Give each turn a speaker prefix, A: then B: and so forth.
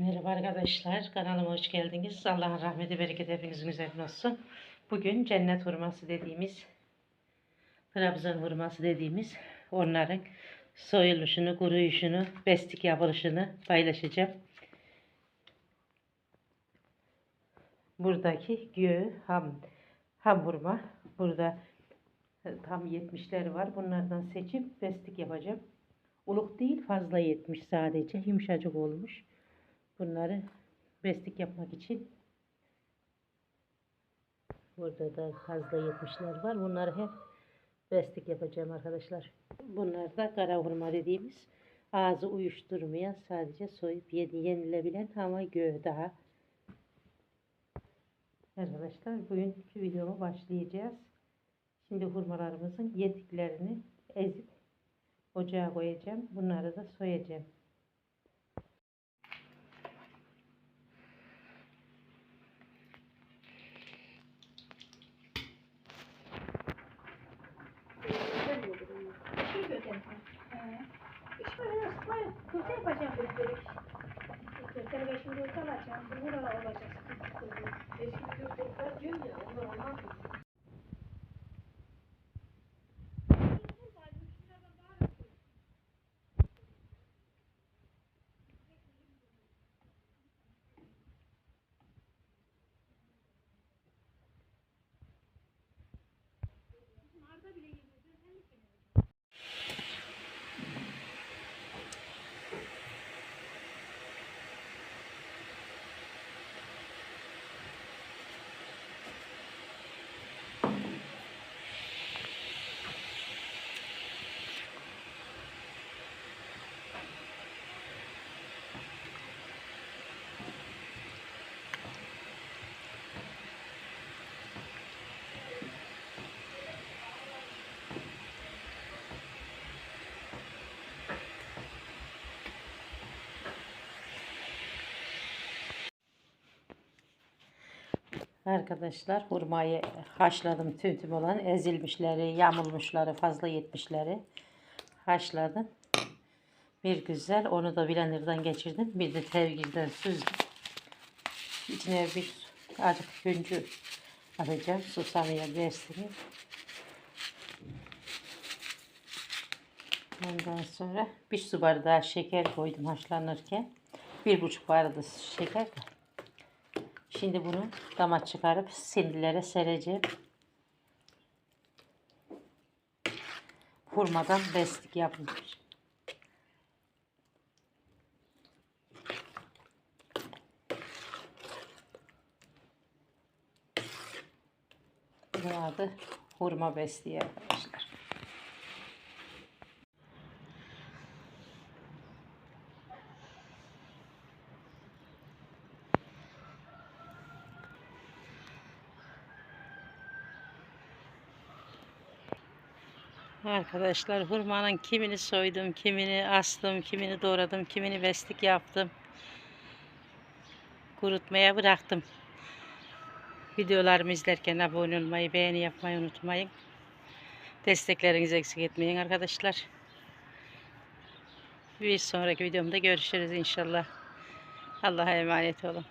A: Merhaba arkadaşlar, kanalıma hoş geldiniz. Allah'ın rahmeti, bereketi hepinizin üzerine olsun. Bugün cennet hurması dediğimiz, Trabzon hurması dediğimiz onların soyuluşunu, kuruyuşunu, bestik yapılışını paylaşacağım. Buradaki göğü ham, ham hurma. Burada e, tam 70'leri var. Bunlardan seçip bestik yapacağım. Uluk değil fazla 70 sadece. Yumuşacık olmuş. Bunları bestik yapmak için burada da fazla 70'ler var. Bunları hep bestik yapacağım arkadaşlar. Bunlar da kara hurma dediğimiz ağzı uyuşturmayan sadece soyup yenilebilen ama göğü daha. Arkadaşlar bugünkü videoma başlayacağız. Şimdi hurmalarımızın yediklerini ezip ocağa koyacağım. Bunları da soyacağım.
B: Köfte yapacağım köftelik. Köfteni ben şimdi orta alacağım. Bunu da olacak. Eski köftelikler diyor ya, onlar
A: Arkadaşlar hurmayı haşladım tüm tüm olan ezilmişleri, yamulmuşları, fazla yetmişleri haşladım. Bir güzel onu da blenderdan geçirdim. Bir de tevgilden süzdüm. İçine bir azıcık güncü atacağım. Susamıya bersini. Ondan sonra bir su bardağı şeker koydum haşlanırken. Bir buçuk bardağı şeker Şimdi bunu dama çıkarıp sindilere sereceğim. Hurmadan bestik yapılmış. Bunun adı hurma bestiği arkadaşlar. Hurmanın kimini soydum, kimini astım, kimini doğradım, kimini bestik yaptım. Kurutmaya bıraktım. Videolarımı izlerken abone olmayı, beğeni yapmayı unutmayın. Desteklerinizi eksik etmeyin arkadaşlar. Bir sonraki videomda görüşürüz inşallah. Allah'a emanet olun.